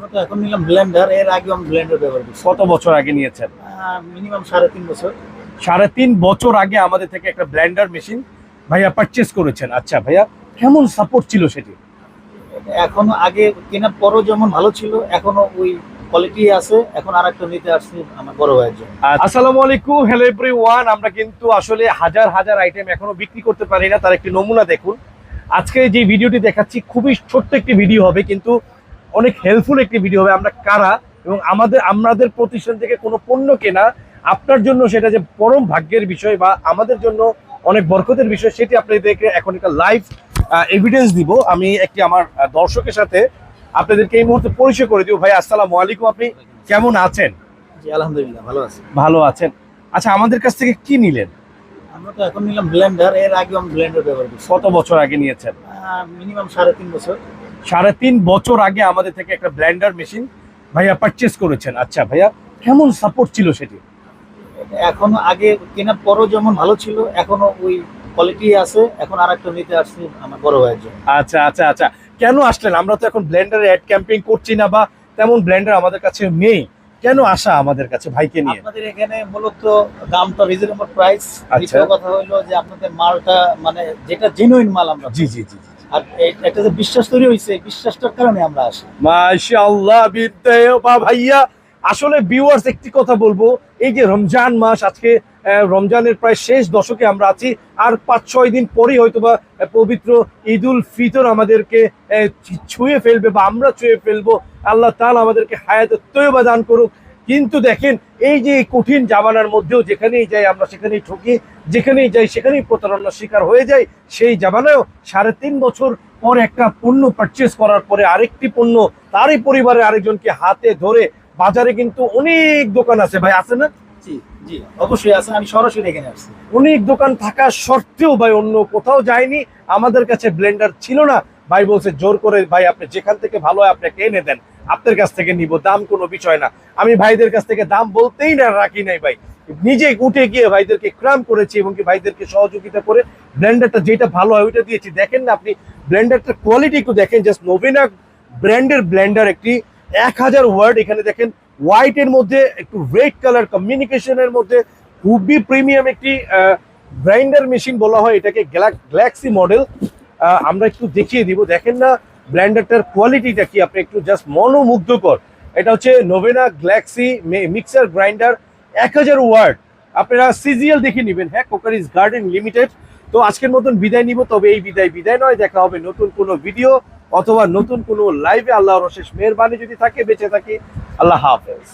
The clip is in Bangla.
আমরা তো এখন নিলাম ব্লেন্ডার এর আগে আমি ব্লেন্ডার ব্যবহার করছি। কত বছর আগে নিয়েছেন? মিনিমাম সাড়ে তিন বছর। সাড়ে তিন বছর আগে আমাদের থেকে একটা ব্লেন্ডার মেশিন ভাইয়া পারচেস করেছেন। আচ্ছা ভাইয়া কেমন সাপোর্ট ছিল সেটি? এখনও আগে কেনার পরও যেমন ভালো ছিল এখনও ওই কোয়ালিটি আছে। এখন আর একটা নিতে আসছি আমার বড় ভাইয়ের জন্য। আসসালামু আলাইকুম হ্যালো এভরিওয়ান আমরা কিন্তু আসলে হাজার হাজার আইটেম এখনও বিক্রি করতে পারি না তার একটি নমুনা দেখুন। আজকে যে ভিডিওটি দেখাচ্ছি খুবই ছোট্ট একটি ভিডিও হবে কিন্তু অনেক হেল্পফুল একটি ভিডিও হবে আমরা কারা এবং আমাদের আমাদের প্রতিষ্ঠান থেকে কোনো পণ্য কেনা আপনার জন্য সেটা যে পরম ভাগ্যের বিষয় বা আমাদের জন্য অনেক বরকতের বিষয় সেটি আপনাদেরকে এখন একটা লাইভ এভিডেন্স দিব। আমি একটি আমার দর্শকের সাথে আপনাদেরকে এই মুহূর্তে পরিচয় করে দিব ভাই আসসালামু আলাইকুম আপনি কেমন আছেন? জি আলহামদুলিল্লাহ ভালো আছে। ভালো আছেন। আচ্ছা আমাদের কাছ থেকে কি নিলেন? আমরা তো এখন নিলাম ব্লেন্ডার এর আগে আমি ব্লেন্ডার ব্যবহার করছি। কত বছর আগে নিয়েছেন? মিনিমাম সাড়ে তিন বছর। সাড়ে তিন বছর আগে আমাদের থেকে একটা ব্লেন্ডার মেশিন ভাইয়া পারচেস করেছেন। আচ্ছা ভাইয়া কেমন সাপোর্ট ছিল সেটি? এখনও আগে কেনার পরও যেমন ভালো ছিল এখনও ওই কোয়ালিটি আছে এখন আর একটা নিতে আসছি আমার বড় ভাইয়ের জন্য। আচ্ছা আচ্ছা আচ্ছা। কেন আসলেন? আমরা তো এখন ব্লেন্ডারে অ্যাড ক্যাম্পিং করছি না বা তেমন ব্লেন্ডার আমাদের কাছে নেই। কেন আসা আমাদের কাছে ভাইকে নিয়ে? আপনাদের এখানে মূলত দামটা রিজনেবল প্রাইস আচ্ছা। দ্বিতীয় কথা হলো যে আপনাদের মালটা মানে যেটা জেনুইন মাল আমরা জি জি জি। একটা কথা বলব, এই যে রমজান মাস, আজকে রমজানের প্রায় শেষ দশকে আমরা আছি, আর পাঁচ ছয় দিন পরেই হয়তোবা পবিত্র ঈদ উল ফিতর আমাদেরকে ছুঁয়ে ফেলবে বা আমরা ছুঁয়ে ফেলব। আল্লাহ তাআলা আমাদেরকে হায়াত তৈবা দান করুক। কিন্তু দেখেন এই যে কঠিন জামানার মধ্যেও যেখানেই যাই আমরা সেখানেই ঠকি যেখানেই যাই সেখানেই প্রতারণার শিকার হয়ে যাই সেই জামানায়ও সাড়ে তিন বছর পর একটা পণ্য পারচেস করার পরে আরেকটি পণ্য তারই পরিবারের আরেকজনকে হাতে ধরে বাজারে কিন্তু অনেক দোকান আছে। ভাই আছে না? জি জি অবশ্যই আছে। আমি সরাসরি এখানে আসছি। অনেক দোকান থাকা সত্ত্বেও ভাই অন্য কোথাও যায়নি। আমাদের কাছে ব্লেন্ডার ছিল না। ভাই বলছে, জোর করে ভাই, আপনি যেখান থেকে ভালো হয় আপনাকে এনে দেন। আপনার কাছ থেকে নিব, দাম কোনো বিষয় না। আমি ভাইদের কাছ থেকে দাম বলতেই না, রাখি নাই ভাই। নিজে উঠে গিয়ে ভাইদেরকে ক্রাম করেছি এবং কি ভাইদেরকে সহযোগিতা করে ব্লেন্ডারটা যেটা ভালো হয় ওইটা দিয়েছি। দেখেন না আপনি ব্লেন্ডারটার কোয়ালিটি একটু দেখেন। জাস্ট নোভেনা ব্র্যান্ডের ব্লেন্ডার একটি এক হাজার ওয়ার্ড। এখানে দেখেন হোয়াইটের মধ্যে একটু রেড কালার কমিউনিকেশনের মধ্যে খুবই প্রিমিয়াম একটি গ্রাইন্ডার মেশিন বলা হয়। এটাকে গ্যালাক্সি মডেল আমরা একটু দেখিয়ে দিব। দেখেন না ব্ল্যান্ডারটার কোয়ালিটিটা কি? আপনি একটু জাস্ট মনোমুগ্ধকর। এটা হচ্ছে নোভেনা গ্যালাক্সি মিক্সার গ্রাইন্ডার এক হাজার ওয়ার্ড আপনারা সিজিএল দেখে নেবেন। হ্যাঁ কোকারিজ গার্ডেন লিমিটেড তো আজকের মতন বিদায় নিব। তবে এই বিদায় বিদায় নয়, দেখা হবে নতুন কোনো ভিডিও অথবা নতুন কোনো লাইভে আল্লাহর অশেষ মেহরবানি যদি থাকে, বেঁচে থাকি। আল্লাহ হাফেজ।